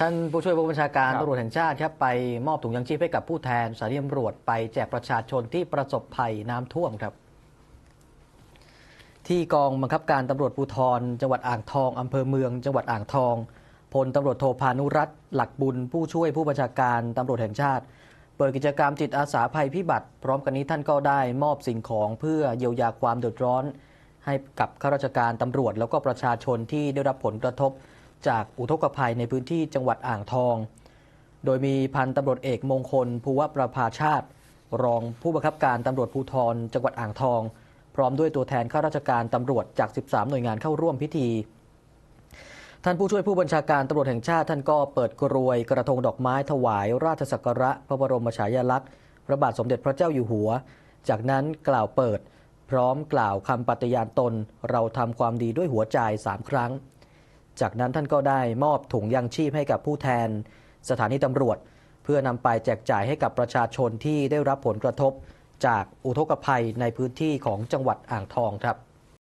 ท่านผู้ช่วยผู้บัญชาการครับตำรวจแห่งชาติครับไปมอบถุงยางชีพให้กับผู้แทนสถานีตำรวจไปแจกประชาชนที่ประสบภัยน้ำท่วมครับ ที่กองบังคับการตำรวจภูธรจังหวัดอ่างทองอำเภอเมือง จังหวัดอ่างทองพลตำรวจโทพานุรัตน์หลักบุญผู้ช่วยผู้บัญชาการตำรวจแห่งชาติ เปิดกิจกรรมจิตอาสาภัยพิบัติ พร้อมกันนี้ท่านก็ได้มอบสิ่งของเพื่อเยียวยาความเดือดร้อน ให้กับข้าราชการตำรวจแล้วก็ประชาชนที่ได้รับผลกระทบ จากอุทกภัยในพื้นที่จังหวัดอ่างทอง โดยมีพันตำรวจเอกมงคลภูวประภาชาติ รองผู้บังคับการตำรวจภูธรจังหวัดอ่างทอง พร้อมด้วยตัวแทนข้าราชการตำรวจจาก 13 หน่วยงานเข้าร่วมพิธี ท่านผู้ช่วยผู้บัญชาการตำรวจแห่งชาติท่านก็เปิดกรวยกระทงดอกไม้ถวาย ราชสักการะพระบรมฉายาลักษณ์พระบาทสมเด็จพระเจ้าอยู่หัว จากนั้นกล่าวเปิด พร้อมกล่าวคำปฏิญาณตน เราทำความดีด้วยหัวใจสามครั้ง จากนั้นท่านก็ได้มอบถุงยางชีพให้กับผู้แทนสถานีตำรวจ เพื่อนำไปแจกจ่ายให้กับประชาชนที่ได้รับผลกระทบจากอุทกภัยในพื้นที่ของจังหวัดอ่างทองครับ